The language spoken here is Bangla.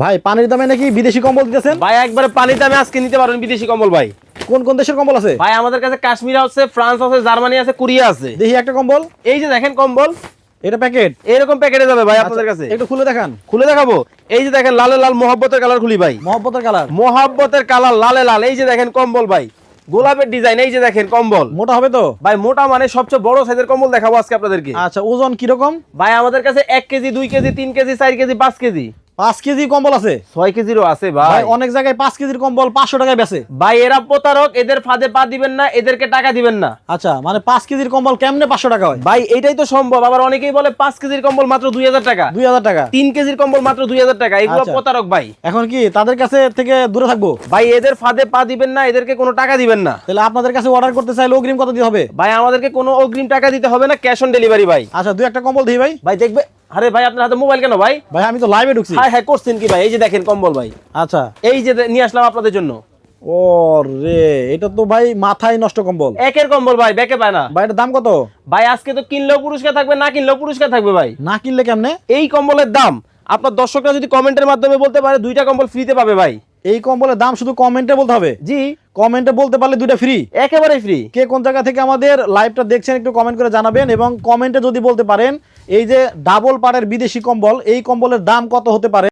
ভাই পানির দামে নাকি বিদেশি কম্বল দিতেছেন? ভাই একবারে পানির দামে আজকে নিতে পারবেন বিদেশি কম্বল ভাই। কোন কোন দেশের কম্বল আছে? ভাই আমাদের কাছে কাশ্মীর আছে ফ্রান্স আছে জার্মানি আছে কোরিয়া আছে। দেখি একটা কম্বল। এই যে দেখেন কম্বল এটা প্যাকেট? এরকম প্যাকেটে যাবে ভাই আপনাদের কাছে। একটু খুলে দেখান। খুলে দেখাবো। এই যে দেখেন লালে লাল মোহাব্বতের কালার খুলি ভাই। মহব্বতের কালার? মোহাব্বতের কালার লালে লাল। এই যে দেখেন কম্বল ভাই। গোলাপের ডিজাইন এই যে দেখেন কম্বল। মোটা হবে তো? ভাই মোটা মানে সবচেয়ে বড় সাইজের কম্বল দেখাবো আজকে আপনাদেরকে। আচ্ছা ওজন কীরকম? ভাই আমাদের কাছে এক কেজি দুই কেজি তিন কেজি চার কেজি পাঁচ কেজি। পাঁচ কেজি কম্বল আছে? ছয় কেজিরও আছে ভাই। অনেক জায়গায় পাঁচ কেজির কম্বল পাঁচশো টাকায় বেচে। ভাই এরা প্রতারক এদের ফাঁদে পা দিবেন না এদেরকে টাকা দিবেন না। আচ্ছা মানে পাঁচ কেজির কম্বল কেমনে পাঁচশো টাকা হয়? ভাই এটাই তো সম্ভব। আবার অনেকেই বলে পাঁচ কেজির কম্বল মাত্র দুই হাজার টাকা। দুই হাজার টাকা। তিন কেজির কম্বল মাত্র দুই হাজার টাকা। এগুলো আচ্ছা। প্রতারক ভাই। এখন কি তাদের কাছে থেকে দূরে থাকব? ভাই এদের ফাঁদে পা দিবেন না এদেরকে কোনো টাকা দিবেন না। তাহলে আপনাদের কাছে অর্ডার করতে চাইলে অগ্রিম কত দিতে হবে? ভাই আমাদেরকে কোনো অগ্রিম টাকা দিতে হবে না ক্যাশ অন ডেলিভারি ভাই। আচ্ছা দুই একটা কম্বল দিই ভাই। ভাই দেখবে আরে ভাই আপনার হাতে মোবাইল কেন ভাই? ভাই আমি তো লাইভে ঢুকছি। হ্যাঁ হ্যাঁ করছেন কি ভাই? এই যে দেখেন কম্বল ভাই। আচ্ছা। এই যে নিয়ে আসলাম আপনাদের জন্য। ও রে এটা তো ভাই মাথায় নষ্ট কম্বল। একের কম্বল ভাই পায় না। ভাই এটার দাম কত? ভাই আজকে তো কিনলেও পুরস্কার থাকবে না কিনলেও পুরস্কার থাকবে ভাই। না কিনলে কেমনে? এই কম্বলের দাম আপনার দর্শকরা যদি কমেন্টের মাধ্যমে বলতে পারে দুইটা কম্বল ফ্রিতে পাবে ভাই। এই কম্বলের দাম শুধু কমেন্টে বলতে হবে? জি। কমেন্টে বলতে পারলে দুইটা ফ্রি একেবারে ফ্রি কে কোন জায়গা থেকে আমাদের লাইভটা দেখছেন একটু কমেন্ট করে জানাবেন এবং কমেন্টে যদি বলতে পারেন এই যে ডাবল পাড়ের বিদেশি কম্বল এই কম্বলের দাম কত হতে পারে?